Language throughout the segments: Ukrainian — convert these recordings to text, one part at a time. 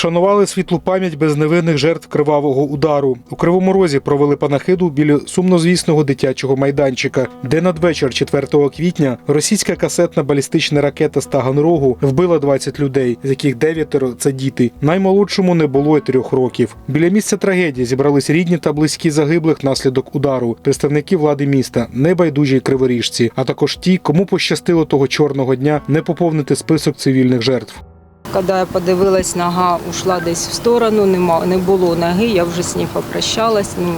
Вшанували світлу пам'ять безневинних жертв кривавого удару. У Кривому Розі провели панахиду біля сумнозвісного дитячого майданчика, де надвечір 4 квітня російська касетна балістична ракета з Таганрогу вбила 20 людей, з яких дев'ятеро це діти. Наймолодшому не було й трьох років. Біля місця трагедії зібрались рідні та близькі загиблих внаслідок удару, представники влади міста, небайдужі криворіжці, а також ті, кому пощастило того чорного дня не поповнити список цивільних жертв. Коли я подивилась, нога ушла десь в сторону, нема, не було ноги, я вже з ним попрощалась. Ну,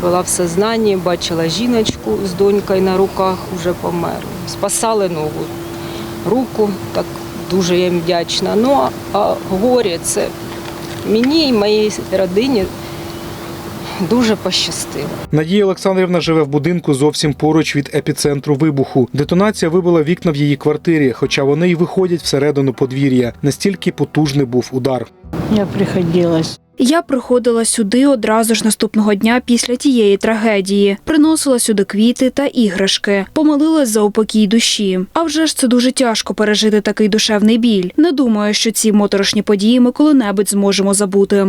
була в сознанні, бачила жіночку з донькою на руках, вже померла. Спасали ногу, руку, так дуже їм вдячна. Ну, а горі це мені і моїй родині дуже пощастило. Надія Олександрівна живе в будинку зовсім поруч від епіцентру вибуху. Детонація вибила вікна в її квартирі, хоча вони й виходять всередину подвір'я. Настільки потужний був удар. Я приходилась. Я приходила сюди одразу ж наступного дня після тієї трагедії. Приносила сюди квіти та іграшки, помолилась за упокій душі. А вже ж це дуже тяжко пережити такий душевний біль. Не думаю, що ці моторошні події ми коли-небудь зможемо забути.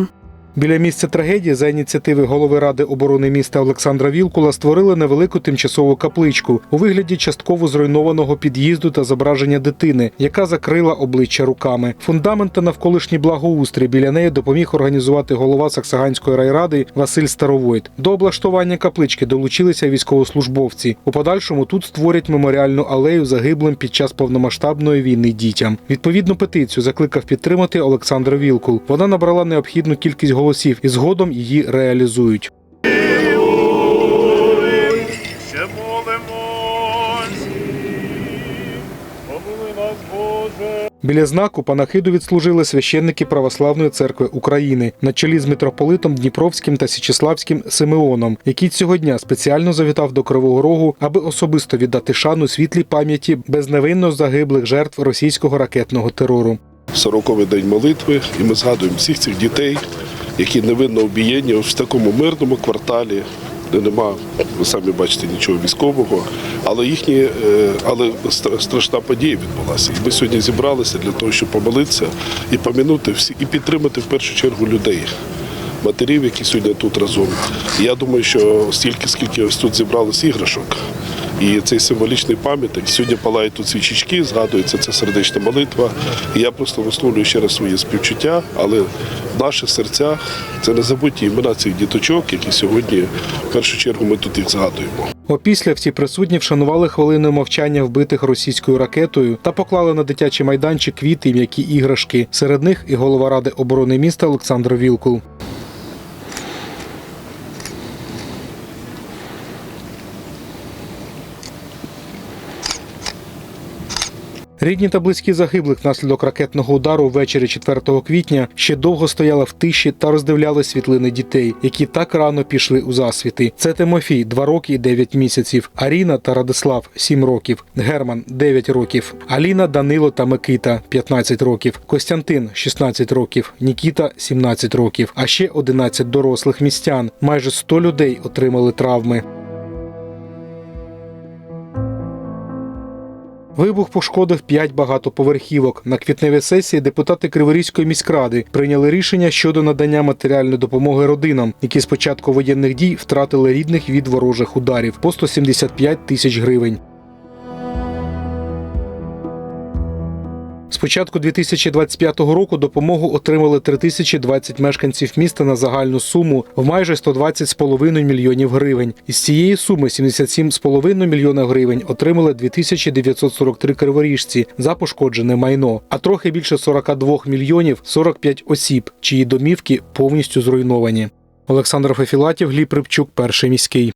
Біля місця трагедії за ініціативи голови ради оборони міста Олександра Вілкула створили невелику тимчасову капличку у вигляді частково зруйнованого під'їзду та зображення дитини, яка закрила обличчя руками. Фундамент та навколишній благоустрій біля неї допоміг організувати голова Саксаганської райради Василь Старовойт. До облаштування каплички долучилися військовослужбовці. У подальшому тут створять меморіальну алею загиблим під час повномасштабної війни дітям. Відповідну петицію закликав підтримати Олександр Вілкул. Вона набрала необхідну кількість голосів і згодом її реалізують. Біля знаку панахиду відслужили священники Православної церкви України на чолі з митрополитом Дніпровським та Січеславським Симеоном, який цього дня спеціально завітав до Кривого Рогу, аби особисто віддати шану світлій пам'яті безневинно загиблих жертв російського ракетного терору. 40-й день молитви, і ми згадуємо всіх цих дітей, які невинно обієнні в такому мирному кварталі, де нема, ви самі бачите, нічого військового, але їхні, е, але страшна подія відбулася. Ми сьогодні зібралися для того, щоб помолитися і помінути всі, і підтримати в першу чергу людей. Матерів, які сьогодні тут разом. Я думаю, що стільки, скільки ось тут зібралось іграшок, і цей символічний пам'ятник. Сьогодні палають тут свічечки, згадується це сердечна молитва. І я просто висловлюю ще раз своє співчуття, але в наших серцях це незабутні імена цих діточок, які сьогодні в першу чергу ми тут їх згадуємо. Опісля всі присутні вшанували хвилиною мовчання вбитих російською ракетою та поклали на дитячий майданчик квіти і м'які іграшки. Серед них і голова ради оборони міста Олександр Вілкул. Рідні та близькі загиблих внаслідок ракетного удару ввечері 4 квітня ще довго стояли в тиші та роздивляли світлини дітей, які так рано пішли у засвіти. Це Тимофій 2 роки і 9 місяців, Аріна та Радислав 7 років, Герман 9 років, Аліна, Данило та Микита 15 років, Костянтин 16 років, Нікіта 17 років, а ще 11 дорослих містян. Майже 100 людей отримали травми. Вибух пошкодив п'ять багатоповерхівок. На квітневій сесії депутати Криворізької міськради прийняли рішення щодо надання матеріальної допомоги родинам, які з початку воєнних дій втратили рідних від ворожих ударів по 175 тисяч гривень. Початку 2025 року допомогу отримали 3020 мешканців міста на загальну суму в майже 120,5 мільйонів гривень. Із цієї суми 77,5 мільйона гривень отримали 2943 криворіжці за пошкоджене майно, а трохи більше 42 мільйонів 45 осіб, чиї домівки повністю зруйновані. Олександр Фефілатів, Гліб Рибчук, перший міський.